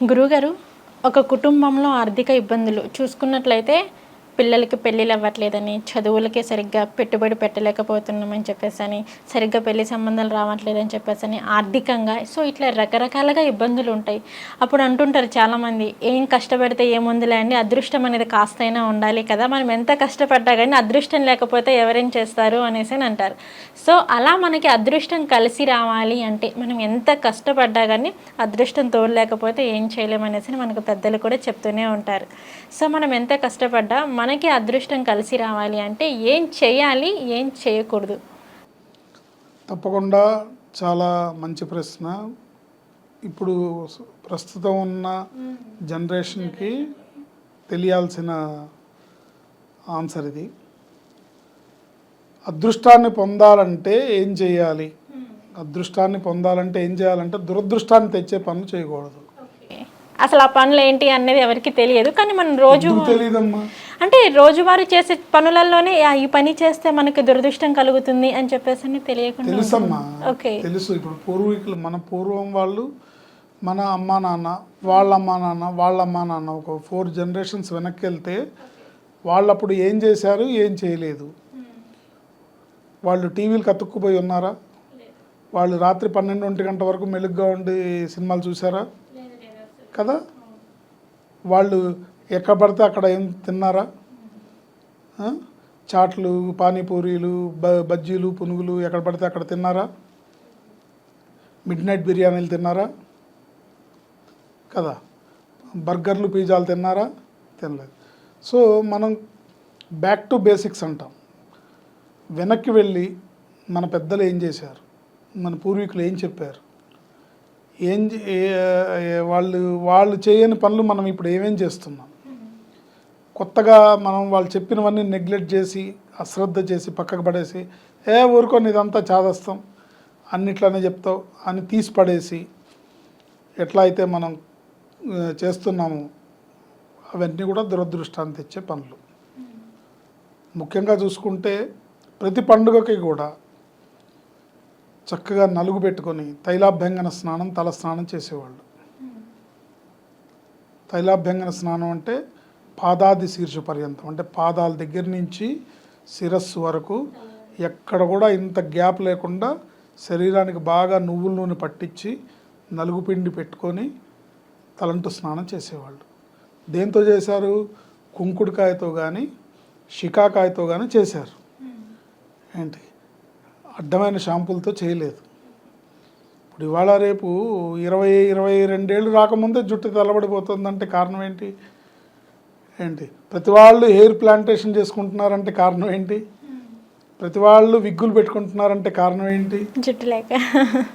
గురువుగారు ఒక కుటుంబంలో ఆర్థిక ఇబ్బందులు చూసుకున్నట్లయితే పిల్లలకి పెళ్ళిళ్ళు అవ్వట్లేదని చదువులకి సరిగ్గా పెట్టుబడి పెట్టలేకపోతున్నామని చెప్పేసి అని సరిగ్గా పెళ్ళి సంబంధాలు రావట్లేదని చెప్పేసి అని ఆర్థికంగా సో ఇట్లా రకరకాలుగా ఇబ్బందులు ఉంటాయి. అప్పుడు అంటుంటారు చాలామంది ఏం కష్టపడితే ఏముందిలే అండి? అదృష్టం అనేది కాస్తైనా ఉండాలి కదా మనం ఎంత కష్టపడ్డా కానీ అదృష్టం లేకపోతే ఎవరేం చేస్తారు? అనేసి అని అంటారు. సో అలా మనకి అదృష్టం కలిసి రావాలి అంటే మనం ఎంత కష్టపడ్డా కానీ అదృష్టం తోడలేకపోతే ఏం చేయలేమనేసి మనకు పెద్దలు కూడా చెప్తూనే ఉంటారు. సో మనం ఎంత కష్టపడ్డా మనకి అదృష్టం కలిసి రావాలి అంటే ఏం చేయాలి ఏం చేయకూడదు. తప్పకుండా చాలా మంచి ప్రశ్న. ఇప్పుడు ప్రస్తుతం ఉన్న జనరేషన్కి తెలియాల్సిన ఆన్సర్ ఇది. అదృష్టాన్ని పొందాలంటే ఏం చేయాలి? అదృష్టాన్ని పొందాలంటే ఏం చేయాలంటే దురదృష్టాన్ని తెచ్చే పనులు చేయకూడదు. అసలు ఆ పనులు ఏంటి అనేది ఎవరికి తెలియదు కానీ మనం రోజు తెలియదమ్మా? అంటే రోజువారీ చేసే పనులలోనే "ఆ, ఈ పని చేస్తే మనకి దురదృష్టం కలుగుతుంది అని చెప్పేసి తెలియకుండా తెలుసమ్మా. ఓకే. తెలుసు. ఇప్పుడు పూర్వీకులు మన పూర్వం వాళ్ళు మన అమ్మా నాన్న వాళ్ళ అమ్మా నాన్న వాళ్ళ అమ్మా నాన్న ఒక ఫోర్ జనరేషన్స్ వెనక్కి వెళ్తే వాళ్ళు అప్పుడు ఏం చేశారు ఏం చేయలేదు. వాళ్ళు టీవీలకు అతుక్కుపోయి ఉన్నారా? వాళ్ళు రాత్రి పన్నెండు ఒంటి గంట వరకు మెలుగ్గా ఉండి సినిమాలు చూసారా కదా? వాళ్ళు ఎక్కడ పడితే అక్కడ ఏం తిన్నారా? చాట్లు పానీపూరీలు బ బజ్జీలు పునుగులు ఎక్కడ పడితే అక్కడ తిన్నారా? మిడ్ నైట్ బిర్యానీలు తిన్నారా? కదా. బర్గర్లు పిజ్జాలు తిన్నారా? తినలేదు. సో మనం బ్యాక్ టు బేసిక్స్ అంటాం. వెనక్కి వెళ్ళి మన పెద్దలు ఏం చేశారు? మన పూర్వీకులు ఏం చెప్పారు? ఏం చే- వాళ్ళు వాళ్ళు చేయని పనులు మనం ఇప్పుడు ఏమేం చేస్తున్నాం? కొత్తగా మనం వాళ్ళు చెప్పినవన్నీ నెగ్లెక్ట్ చేసి అశ్రద్ధ చేసి పక్కకు పడేసి ఏ ఊరుకొని ఇదంతా చాదస్తాం అన్నిట్లనే చెప్తావు అని తీసి పడేసి ఎట్లా అయితే మనం చేస్తున్నాము చేస్తున్నామో అవన్నీ కూడా దురదృష్టాన్ని తెచ్చే పనులు. ముఖ్యంగా చూసుకుంటే ప్రతి పండుగకి కూడా చక్కగా నలుగు పెట్టుకొని తైలాభ్యంగన స్నానం తల స్నానం చేసేవాళ్ళు. తైలాభ్యంగన స్నానం అంటే పాదాది శీర్ష పర్యంతం అంటే పాదాల దగ్గర నుంచి శిరస్సు వరకు ఎక్కడ కూడా ఇంత గ్యాప్ లేకుండా శరీరానికి బాగా నువ్వుల నూనె పట్టించి నలుగు పిండి పెట్టుకొని తలంటు స్నానం చేసేవాళ్ళు. దేంతో చేశారు? కుంకుడుకాయతో కానీ షికాకాయతో కానీ చేశారు. ఏంటి? అడ్డమైన షాంపులతో చేయలేదు. ఇప్పుడు ఇవాళ రేపు ఇరవై ఇరవై రెండేళ్ళు రాకముందే జుట్టు తెల్లబడిపోతుందంటే కారణం ఏంటి? ఏంటి? ప్రతి వాళ్ళు హెయిర్ ప్లాంటేషన్ చేసుకుంటున్నారంటే కారణం ఏంటి? ప్రతి వాళ్ళు విగ్గులు పెట్టుకుంటున్నారంటే కారణం ఏంటి? జుట్టు లేక.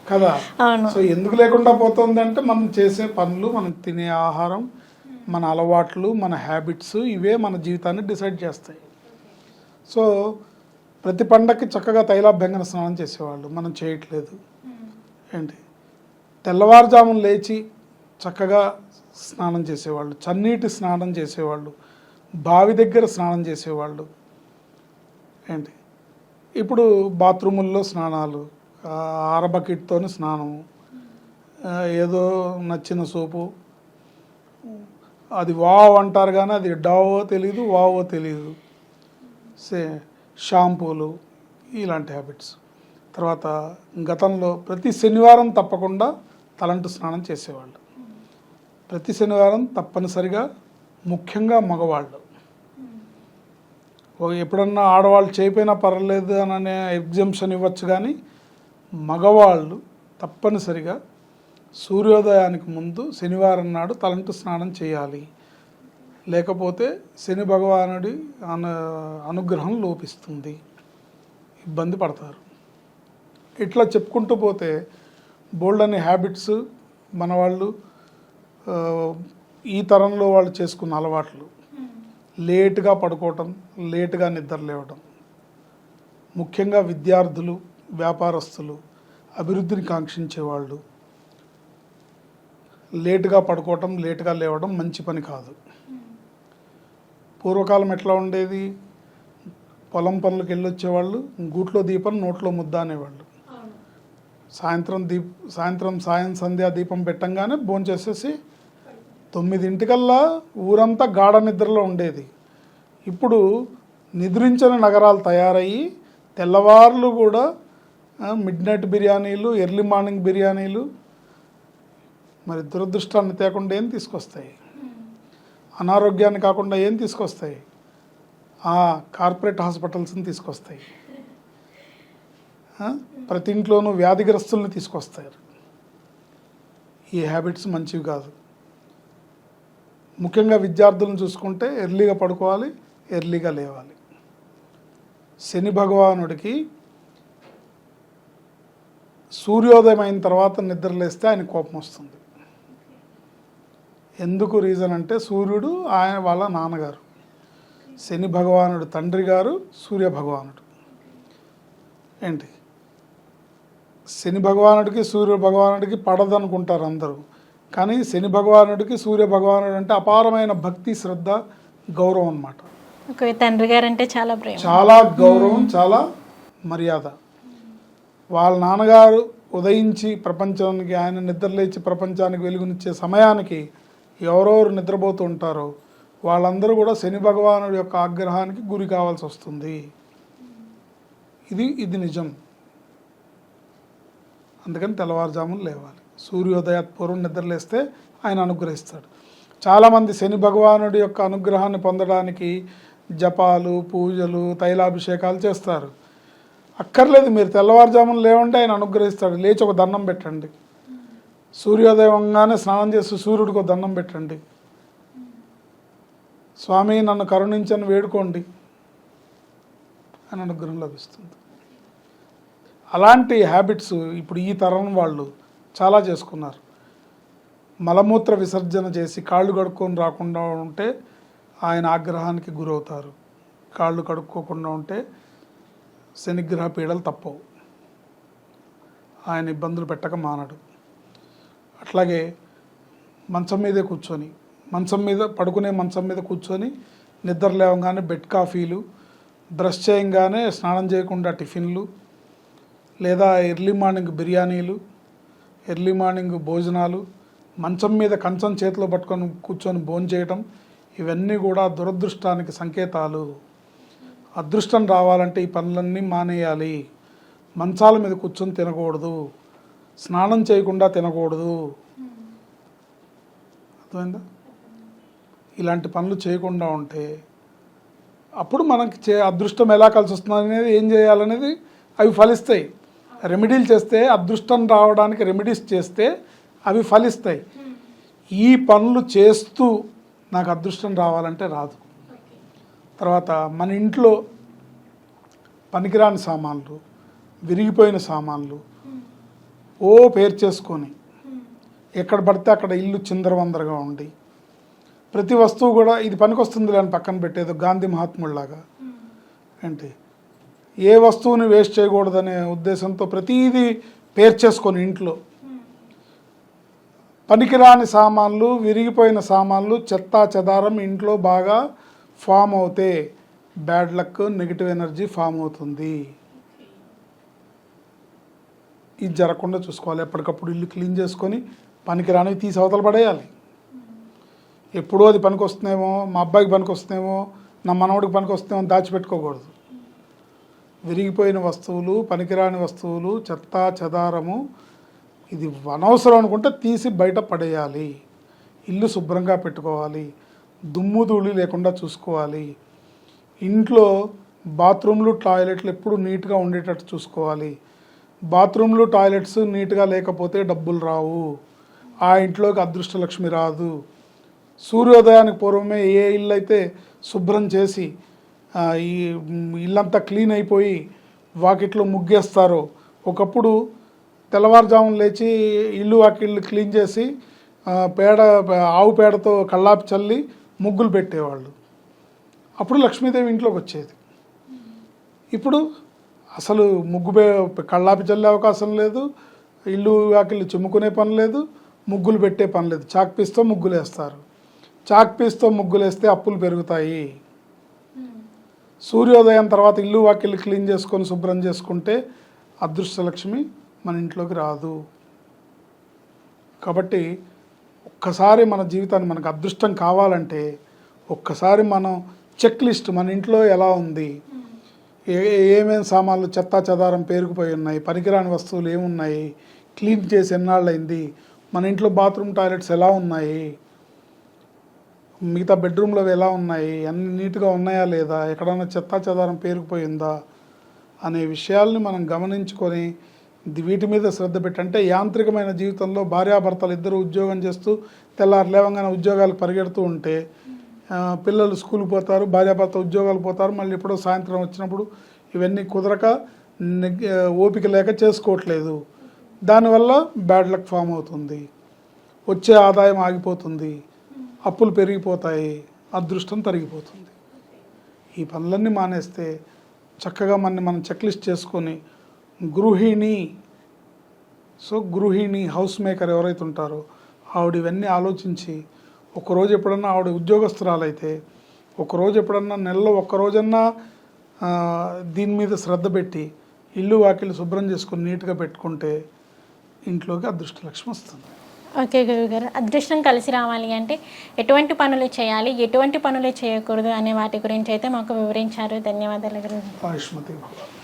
కదా? సో ఎందుకు లేకుండా పోతుందంటే మనం చేసే పనులు మనం తినే ఆహారం మన అలవాట్లు మన హ్యాబిట్స్ ఇవే మన జీవితాన్ని డిసైడ్ చేస్తాయి. సో ప్రతి పండక్కి చక్కగా తైలాభ్యంగన స్నానం చేసేవాళ్ళు. మనం చేయట్లేదు. ఏంటి? తెల్లవారుజామున లేచి చక్కగా స్నానం చేసేవాళ్ళు చన్నీటి స్నానం చేసేవాళ్ళు బావి దగ్గర స్నానం చేసేవాళ్ళు. ఏంటి? ఇప్పుడు బాత్రూముల్లో స్నానాలు ఆరబకెట్తో స్నానము ఏదో నచ్చిన సోపు. అది వావ్ అంటారు కానీ అది డావో తెలియదు వావో తెలియదు సే షాంపూలు ఇలాంటి హ్యాబిట్స్. తర్వాత గతంలో ప్రతి శనివారం తప్పకుండా తలంటు స్నానం చేసేవాళ్ళు. ప్రతి శనివారం తప్పనిసరిగా ముఖ్యంగా మగవాళ్ళు. ఓ ఎప్పుడన్నా ఆడవాళ్ళు చేయపోయినా పర్వాలేదు అని అనే ఎగ్జంప్షన్ ఇవ్వచ్చు కానీ మగవాళ్ళు తప్పనిసరిగా సూర్యోదయానికి ముందు శనివారం నాడు తలంటు స్నానం చేయాలి. లేకపోతే శని భగవానుడి అను అనుగ్రహం లోపిస్తుంది. ఇబ్బంది పడతారు. ఇట్లా చెప్పుకుంటూ పోతే బోల్డ్ అనే హ్యాబిట్స్ మన వాళ్ళు ఈ తరంలో వాళ్ళు చేసుకున్న అలవాట్లు. లేటుగా పడుకోవటం లేటుగా నిద్ర లేవటం. ముఖ్యంగా విద్యార్థులు వ్యాపారస్తులు అభివృద్ధిని కాంక్షించే వాళ్ళు లేటుగా పడుకోవటం లేటుగా లేవడం మంచి పని కాదు. పూర్వకాలం ఎట్లా ఉండేది? పొలం పనులకు వెళ్ళొచ్చేవాళ్ళు గూట్లో దీపం నోట్లో ముద్ద అనేవాళ్ళు. సాయంత్రం దీప్ సాయంత్రం సాయం సంధ్యా దీపం పెట్టంగానే భోంచేసేసి తొమ్మిదింటికల్లా ఊరంతా గాఢ నిద్రలో ఉండేది. ఇప్పుడు నిద్రించని నగరాలు తయారయ్యి తెల్లవార్లు కూడా మిడ్ నైట్ బిర్యానీలు ఎర్లీ మార్నింగ్ బిర్యానీలు మరి దురదృష్టాన్ని తేకుండా ఏం తీసుకొస్తాయి? అనారోగ్యాన్ని కాకుండా ఏం తీసుకొస్తాయి? ఆ, కార్పొరేట్ హాస్పిటల్స్ని తీసుకొస్తాయి. ప్రతి ఇంట్లోనూ వ్యాధిగ్రస్తుల్ని తీసుకొస్తారు. ఈ హ్యాబిట్స్ మంచివి కాదు. ముఖ్యంగా విద్యార్థులను చూసుకుంటే ఎర్లీగా పడుకోవాలి ఎర్లీగా లేవాలి. శని భగవానుడికి సూర్యోదయం అయిన తర్వాత నిద్రలేస్తే ఆయన కోపం వస్తుంది. ఎందుకు రీజన్ అంటే సూర్యుడు ఆయన వాళ్ళ నాన్నగారు. శని భగవానుడు తండ్రి గారు సూర్య భగవానుడు. ఏంటి? శని భగవానుడికి సూర్య భగవానుడికి పడదనుకుంటారు అందరూ. కానీ శని భగవానుడికి సూర్య భగవానుడు అంటే అపారమైన భక్తి శ్రద్ధ గౌరవం అన్నమాట. ఒక తండ్రి గారు అంటే చాలా ప్రేమ. చాలా గౌరవం చాలా మర్యాద. వాళ్ళ నాన్నగారు ఉదయించి ప్రపంచానికి ఆయన నిద్రలేచి ప్రపంచానికి వెలుగునిచ్చే సమయానికి ఎవరెవరు నిద్రపోతూ ఉంటారో. వాళ్ళందరూ కూడా శని భగవానుడి యొక్క ఆగ్రహానికి గురి కావాల్సి వస్తుంది. ఇది ఇది నిజం. అందుకని తెల్లవారుజామున లేవాలి. సూర్యోదయాత్ పూర్వం నిద్రలేస్తే ఆయన అనుగ్రహిస్తాడు. చాలామంది శని భగవానుడి యొక్క అనుగ్రహాన్ని పొందడానికి జపాలు పూజలు తైలాభిషేకాలు చేస్తారు. అక్కర్లేదు మీరు తెల్లవారుజామున లేవంటే ఆయన అనుగ్రహిస్తాడు. లేచి ఒక దండం పెట్టండి. సూర్యోదయంగానే స్నానం చేసి సూర్యుడికి ఒక దండం పెట్టండి. స్వామి నన్ను కరుణించని వేడుకోండి. అని అనుగ్రహం లభిస్తుంది. అలాంటి హ్యాబిట్స్ ఇప్పుడు ఈ తరం వాళ్ళు చాలా చేసుకున్నారు. మలమూత్ర విసర్జన చేసి కాళ్ళు కడుక్కొని రాకుండా ఉంటే ఆయన ఆగ్రహానికి గురవుతారు. కాళ్ళు కడుక్కోకుండా ఉంటే శనిగ్రహ పీడలు తప్పవు. ఆయన ఇబ్బందులు పెట్టక మానడు. అట్లాగే మంచం మీదే కూర్చొని మంచం మీద పడుకునే మంచం మీద కూర్చొని నిద్ర లేవగానే బెడ్ కాఫీలు బ్రష్ చేయంగానే స్నానం చేయకుండా టిఫిన్లు లేదా ఎర్లీ మార్నింగ్ బిర్యానీలు ఎర్లీ మార్నింగ్ భోజనాలు మంచం మీద కంచం చేతిలో పట్టుకొని కూర్చొని భోజనం చేయటం ఇవన్నీ కూడా దురదృష్టానికి సంకేతాలు. అదృష్టం రావాలంటే ఈ పనులన్నీ మానేయాలి. మంచాల మీద కూర్చొని తినకూడదు. స్నానం చేయకుండా తినకూడదు. అర్థమైందా? ఇలాంటి పనులు చేయకుండా ఉంటే అప్పుడు మనకి చే అదృష్టం ఎలా కలిసి వస్తుంది అనేది ఏం చేయాలనేది అవి ఫలిస్తాయి. రెమెడీలు చేస్తే అదృష్టం రావడానికి రెమెడీస్ చేస్తే అవి ఫలిస్తాయి. ఈ పనులు చేస్తూ నాకు అదృష్టం రావాలంటే రాదు. తర్వాత మన ఇంట్లో పనికిరాని సామాన్లు విరిగిపోయిన సామాన్లు ఓ పేరు చేసుకొని ఎక్కడ పడితే అక్కడ ఇల్లు చిందరవందరగా ఉండి ప్రతి వస్తువు కూడా ఇది పనికొస్తుంది అని పక్కన పెట్టేది గాంధీ మహాత్ముడిలాగా. ఏంటి? ఏ వస్తువుని వేస్ట్ చేయకూడదనే ఉద్దేశంతో ప్రతిదీ పేర్చేసుకొని ఇంట్లో. పనికిరాని సామాన్లు విరిగిపోయిన సామాన్లు చెత్తా చెదారం ఇంట్లో బాగా ఫామ్ అవుతే bad luck negative energy form అవుతుంది. ఇది జరగకుండా చూసుకోవాలి. ఎప్పటికప్పుడు ఇల్లు క్లీన్ చేసుకొని పనికిరానివి తీసి అవతల పడేయాలి. ఎప్పుడో అది పనికి వస్తుందేమో మా అబ్బాయికి పనికి వస్తుందేమో నా మనవడికి పనికి వస్తుందేమో దాచిపెట్టుకోకూడదు. విరిగిపోయిన వస్తువులు పనికిరాని వస్తువులు చెత్త చెదారము ఇది అనవసరం అనుకుంటే తీసి బయట పడేయాలి. ఇల్లు శుభ్రంగా పెట్టుకోవాలి. దుమ్ము ధూళి లేకుండా చూసుకోవాలి. ఇంట్లో బాత్రూమ్లు టాయిలెట్లు ఎప్పుడు నీట్గా ఉండేటట్టు చూసుకోవాలి. బాత్రూమ్లు టాయిలెట్స్ నీట్గా లేకపోతే డబ్బులు రావు. ఆ ఇంట్లోకి అదృష్టలక్ష్మి రాదు. సూర్యోదయానికి పూర్వమే ఏ ఇల్లు అయితే శుభ్రం చేసి ఈ ఇల్లంతా క్లీన్ అయిపోయి వాకిట్లో ముగ్గేస్తారు. ఒకప్పుడు తెల్లవారుజామున లేచి ఇల్లు వాకిళ్ళు క్లీన్ చేసి పేడ ఆవు పేడతో కళ్ళాపి చల్లి ముగ్గులు పెట్టేవాళ్ళు. అప్పుడు లక్ష్మీదేవి ఇంట్లోకి వచ్చేది. ఇప్పుడు అసలు ముగ్గు పే- కళ్ళాపి చల్లే అవకాశం లేదు. ఇల్లు వాకిళ్ళు చిమ్ముకునే పని లేదు. ముగ్గులు పెట్టే పని లేదు. చాక్ పీస్తో చాక్పీస్తో ముగ్గులేస్తే చాక్ పీస్తో అప్పులు పెరుగుతాయి. సూర్యోదయం తర్వాత ఇల్లు వాకిళ్ళు క్లీన్ చేసుకొని శుభ్రం చేసుకుంటే అదృష్టలక్ష్మి మన ఇంట్లోకి రాదు. కాబట్టి ఒక్కసారి మన జీవితాన్ని మనకు అదృష్టం కావాలంటే ఒక్కసారి మనం చెక్ లిస్ట్ మన ఇంట్లో ఎలా ఉంది? ఏ ఏమేమి సామాన్లు చెత్తా చెదారం పేరుకుపోయి ఉన్నాయి? పనికిరాని వస్తువులు ఏమున్నాయి? క్లీన్ చేసి ఎన్నాళ్ళైంది మన ఇంట్లో బాత్రూమ్ టాయిలెట్స్ ఎలా ఉన్నాయి? మిగతా బెడ్రూమ్లో ఎలా ఉన్నాయి? అన్ని నీట్గా ఉన్నాయా లేదా? ఎక్కడన్నా చెత్తా చెదారం పేరుకుపోయిందా? అనే విషయాల్ని మనం గమనించుకొని వీటి మీద శ్రద్ధ పెట్టి అంటే యాంత్రికమైన జీవితంలో భార్యాభర్తలు ఇద్దరు ఉద్యోగం చేస్తూ తెల్లారు లేవగానే ఉద్యోగాలు పరిగెడుతూ ఉంటే పిల్లలు స్కూల్కి పోతారు భార్యాభర్త ఉద్యోగాలు పోతారు మళ్ళీ ఎప్పుడో సాయంత్రం వచ్చినప్పుడు ఇవన్నీ కుదరక నెగ్- ఓపిక లేక చేసుకోవట్లేదు. దానివల్ల బ్యాడ్ లక్ ఫామ్ అవుతుంది. వచ్చే ఆదాయం ఆగిపోతుంది. అప్పులు పెరిగిపోతాయి అదృష్టం తరిగిపోతుంది. ఈ పనులన్నీ మానేస్తే చక్కగా మన మనం చెక్ లిస్ట్ చేసుకొని గృహిణి సో గృహిణి హౌస్ మేకర్ ఎవరైతే ఉంటారో ఆవిడ ఇవన్నీ ఆలోచించి ఒకరోజు ఎప్పుడన్నా ఆవిడ ఉద్యోగస్తురాలైతే ఒకరోజు ఎప్పుడన్నా నెలలో ఒక్కరోజన్నా దీని మీద శ్రద్ధ పెట్టి ఇల్లు వాకిలు శుభ్రం చేసుకొని నీట్గా పెట్టుకుంటే ఇంట్లోకి అదృష్ట లక్ష్మి వస్తుంది. ఓకే గురుగారు అదృష్టం కలిసి రావాలి అంటే ఎటువంటి పనులు చేయాలి ఎటువంటి పనులు చేయకూడదు అనే వాటి గురించి అయితే మాకు వివరించారు. ధన్యవాదాలు. గురుగారు